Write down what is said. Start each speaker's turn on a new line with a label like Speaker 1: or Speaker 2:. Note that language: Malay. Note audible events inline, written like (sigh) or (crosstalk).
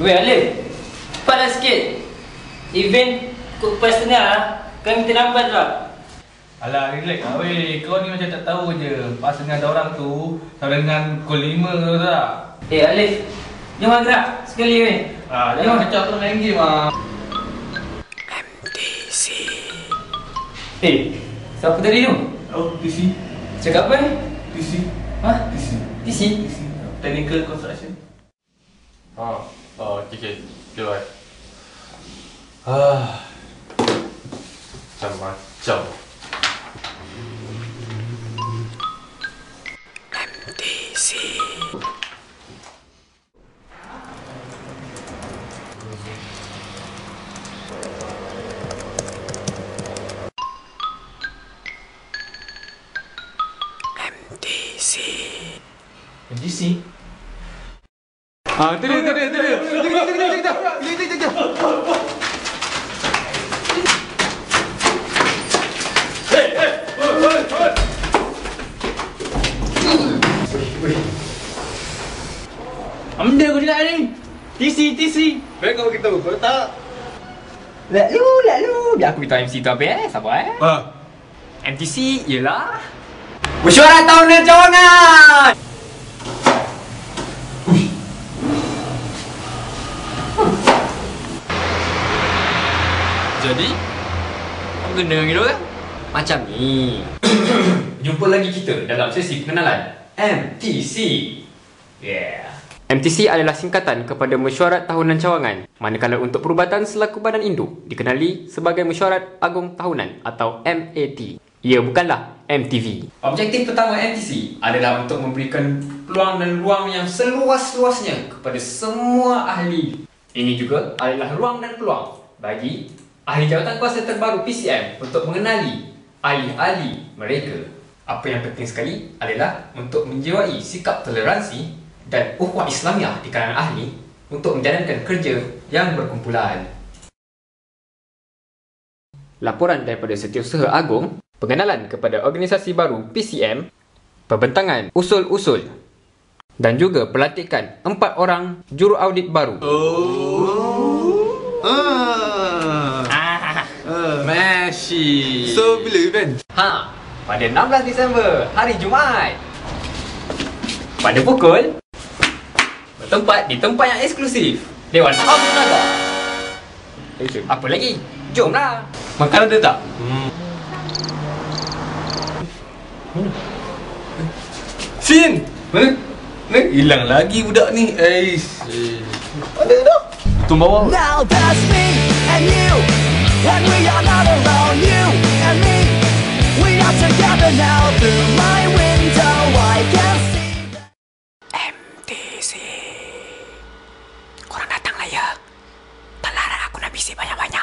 Speaker 1: Weh Alif. Cepatlah sikit. Event Kut pas tengah Kan kita lambat lah
Speaker 2: Alah relax lah weh. Kau ni macam tak tahu je. Pas tengah ada orang tu Sama dengan Kul lima tu tak
Speaker 1: Eh Alif. Jom lah gerak Sekali weh.
Speaker 2: Haa ah, jangan kecap tu main game lah MTC
Speaker 1: Eh Siapa tadi tu?
Speaker 2: Oh PC
Speaker 1: Cakap apa ni?
Speaker 2: PC.
Speaker 1: Ha?
Speaker 2: PC.
Speaker 1: PC?
Speaker 2: PC. Technical construction.
Speaker 3: Oh, oh, okay, okay. Okay, bye.
Speaker 2: Ah.
Speaker 3: Macam-macam.
Speaker 2: MGC. Ah, tu dia, tu dia, tu dia. Kita, kita, kita, kita, kita, kita, kita.
Speaker 1: Benda aku cakap ni TC, TC
Speaker 2: Baik kau beritahu, kau tak?
Speaker 4: Lalu, lalu. Biar aku beritahu MC tu apa eh? Sabar eh.
Speaker 2: Ah.
Speaker 4: MTC ialah... Mesyuarat Tahunan Cawangan! Jadi, apa kena gitu kan? Macam ni. (coughs) Jumpa lagi kita dalam sesi pengenalan MTC. Yeah. MTC adalah singkatan kepada Mesyuarat Tahunan Cawangan. Manakala untuk perubatan selaku badan induk dikenali sebagai Mesyuarat Agung Tahunan atau MAT. Ia bukanlah MTV. Objektif pertama MTC adalah untuk memberikan peluang dan ruang yang seluas-luasnya kepada semua ahli. Ini juga adalah ruang dan peluang bagi ahli jawatan kuasa terbaru PCM untuk mengenali ahli-ahli mereka. Apa yang penting sekali adalah untuk menjiwai sikap toleransi dan ukhuwah Islamiah di kalangan ahli untuk menjalankan kerja yang berkumpulan. Laporan daripada Setiausaha Agung, pengenalan kepada organisasi baru PCM, pembentangan usul-usul dan juga pelantikan empat orang juru audit baru.
Speaker 5: Ah.
Speaker 4: Meshi.
Speaker 5: So bila event?
Speaker 4: Ha, pada 16 Disember, hari Jumaat. Pada pukul bertempat di tempat yang eksklusif. Dewan Abu Naga. Apa lagi? Jomlah. Makanan ada tak?
Speaker 5: Sin! Mana? Mana? Hilang lagi budak ni. Ais. Mana dah? Tutup bawah.
Speaker 6: Now that's me and you, And we are not alone, you and me. We are together now through my window. I can see
Speaker 4: MTC korang datang lah ya. Telara aku nak bisik banyak-banyak.